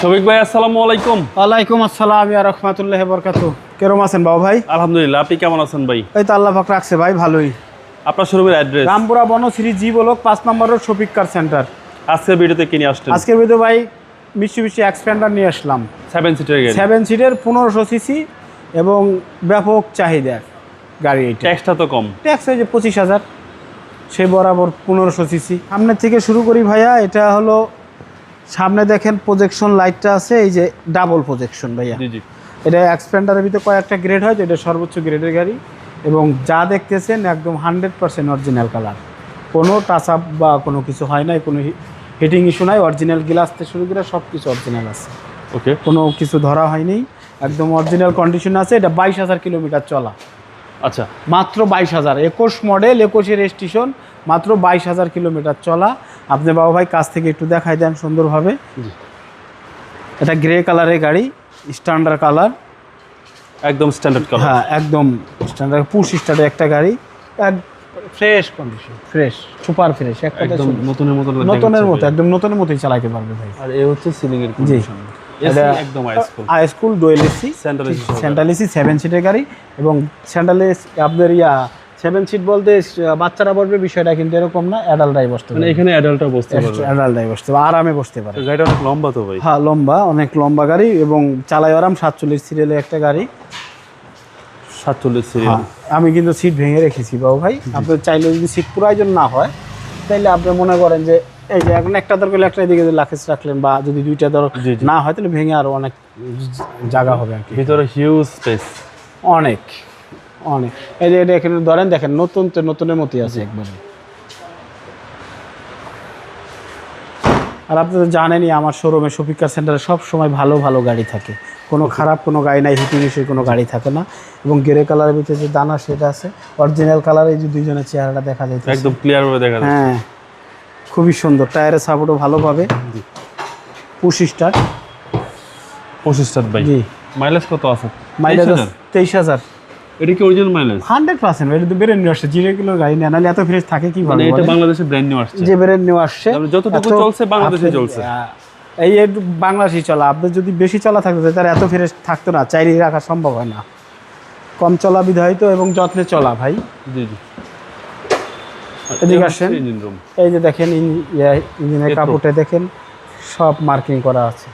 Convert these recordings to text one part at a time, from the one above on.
শফিক ভাই আসসালামু আলাইকুম। ওয়ালাইকুম আসসালাম ইয়া রহমাতুল্লাহ বরকাতু কেরম আছেন বাবু ভাই? আলহামদুলিল্লাহ আপনি কেমন আছেন ভাই? এই তো আল্লাহ পাক রাখছে ভাই ভালোই। আপনার শোরুমের address Rampura Banasree G block পাঁচ নম্বর রোড শফিক কার সেন্টার। আজকের ভিডিওতে কিনে আসছেন? আজকের ভিডিও ভাই মিষ্টি এক্সপ্যান্ডার নিয়ে আসলাম। সেভেন সিটের গাড়ি? সেভেন সিটের পনেরোশো সিসি এবং ব্যাপক চাহিদার গাড়ি এটা। ট্যাক্সটা তো কম। ট্যাক্স হয়েছে পঁচিশ হাজার। সে বরাবর পনেরোশো সিসি। সামনের থেকে শুরু করি ভাইয়া এটা হলো সামনে দেখেন প্রজেকশন লাইটটা আছে এই যে ডাবল প্রজেকশন ভাইয়া। এটা এক্সপেন্ডারের ভিতরে কয়েকটা গ্রেড হয় এটা সর্বোচ্চ গ্রেডের গাড়ি এবং যা দেখতেছেন একদম হান্ড্রেড পার্সেন্ট অরিজিনাল কালার কোনো টাচ আপ বা কোনো কিছু হয় নাই কোনো হিটিং ইস্যু নাই অরিজিনাল গ্লাস থেকে শুরু করে সব কিছু অরিজিনাল আছে। ওকে কোনো কিছু ধরা হয়নি একদম অরিজিনাল কন্ডিশন আছে এটা বাইশ হাজার কিলোমিটার চলা। আচ্ছা মাত্র বাইশ হাজার। একুশ মডেল একুশের স্টেশন মাত্র বাইশ হাজার কিলোমিটার চলা। আপনি বাবা ভাই কাছ থেকে একটু দেখাই দেন সুন্দরভাবে। এটা গ্রে কালারের গাড়ি স্ট্যান্ডার্ড কালার একদম স্ট্যান্ডার্ড কালার হ্যাঁ একদম স্ট্যান্ডার্ড পুশ স্টার্টের একটা গাড়ি। এক fresh condition fresh super fresh একটা একদম নতুনের মতো নতুনের মতো একদম নতুনের মতোই চালাইতে পারবে ভাই। আর এ হচ্ছে সিলিং এর কন্ডিশন একদম এসি। সেন্ট্রাল এসি সেভেন সিটের গাড়ি এবং সেন্ট্রাল আপনার ইয়া সেভেন সিট বলতে বাচ্চারা বসবে বিষয়টা কিন্তু এরকম না অ্যাডাল্টরাই বসতে মানে এখানে বসতে পারবে। অ্যাডাল্টরাই বসতে আরামে বসতে পারে গাড়িটা অনেক লম্বা তো ভাই। হ্যাঁ লম্বা অনেক লম্বা গাড়ি এবং চালাই আরাম সাতচল্লিশ সিরিয়ালের একটা গাড়ি। সাতচল্লিশ সিরিয়াল হ্যাঁ আমি কিন্তু সিট ভেঙে রেখেছি বাবু ভাই। আপনি চাইলে যদি সিট প্রয়োজন না হয় তাহলে আপনি মনে করেন যে এই যে এখন একটা দরকার একটা এদিকে রাখলেন বা যদি দুইটা। না হয় তাহলে ভেঙে আরও অনেক জায়গা হবে আর কি। ভিতরে হিউজ স্পেস অনেক অনেক। এই যে এটা এখানে ধরেন দেখেন নতুন তো নতুনের মতোই আছে। একবারে। আর আপনি তো জানেনই আমার শোরুমে শফিকার সেন্টারে সব সময় ভালো ভালো গাড়ি থাকে। কোনো খারাপ কোনো গাড়ি নাই হিটিং ইস্যুর কোনো গাড়ি থাকে না। এবং গ্রে কালারের ভিতরে যে দানা সেটা আছে। অরিজিনাল কালারে যে দুইজনের চেহারাটা দেখা যায় একদম ক্লিয়ারভাবে দেখা যাচ্ছে। হ্যাঁ। খুবই সুন্দর। টায়ারের সাপোর্টও ভালো পাবে। পুশ স্টার পঁচিশ স্টার ভাই। জি। মাইলেজ কত আছে? মাইলেজ তেইশ হাজার? এটা কি অরিজিনাল মাইলেজ হান্ড্রেড পার্সেন্ট এটা তো বেড়ে নিয়ে আসছে। জিরো কিলো গাড়ি নেয় নাহলে এত ফ্রেশ থাকে কি মানে ভাবে এটা বলেন? বাংলাদেশে ব্র্যান্ড নিউ আসছে। যে বেড়ে নিয়ে আসছে যতটুকু চলছে বাংলাদেশে চলছে। এই একটু বাংলাদেশি চলা। আপনি যদি বেশি চলা থাকতো তার এত ফ্রেশ থাকতো না। চাইলে রাখা সম্ভব হয় না। কম চলা বিধায়িত এবং যত্নে চলা ভাই। জি জি। এদিকে আসেন। রুম এই যে দেখেন ইয়ে, ইঞ্জিনের এতো। কাপড়ে দেখেন সব মার্কিং করা আছে।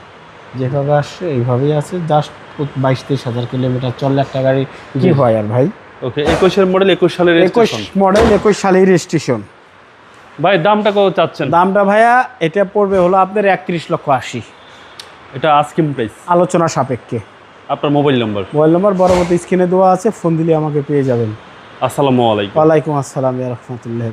যেভাবে আসছে এইভাবেই আছে। জাস্ট বাইশ তেইশ হাজার কিলোমিটার চললে একটা গাড়ি কি হয় আর ভাই? ওকে একুশের মডেল একুশ সালের একুশ মডেল একুশ সালের রেজিস্ট্রেশন ভাই দামটা কত চাচ্ছেন? দামটা ভাইয়া এটা পড়বে হলো আপনার একত্রিশ লক্ষ আশি। এটা আস্কিম প্রাইস আলোচনা সাপেক্ষে। আপনার মোবাইল নাম্বার মোবাইল নম্বর পরবর্তী স্ক্রিনে দেওয়া আছে ফোন দিলে আমাকে পেয়ে যাবেন। আসসালামু আলাইকুম। ওয়ালাইকুম আসসালাম রহমতুল্লাহ।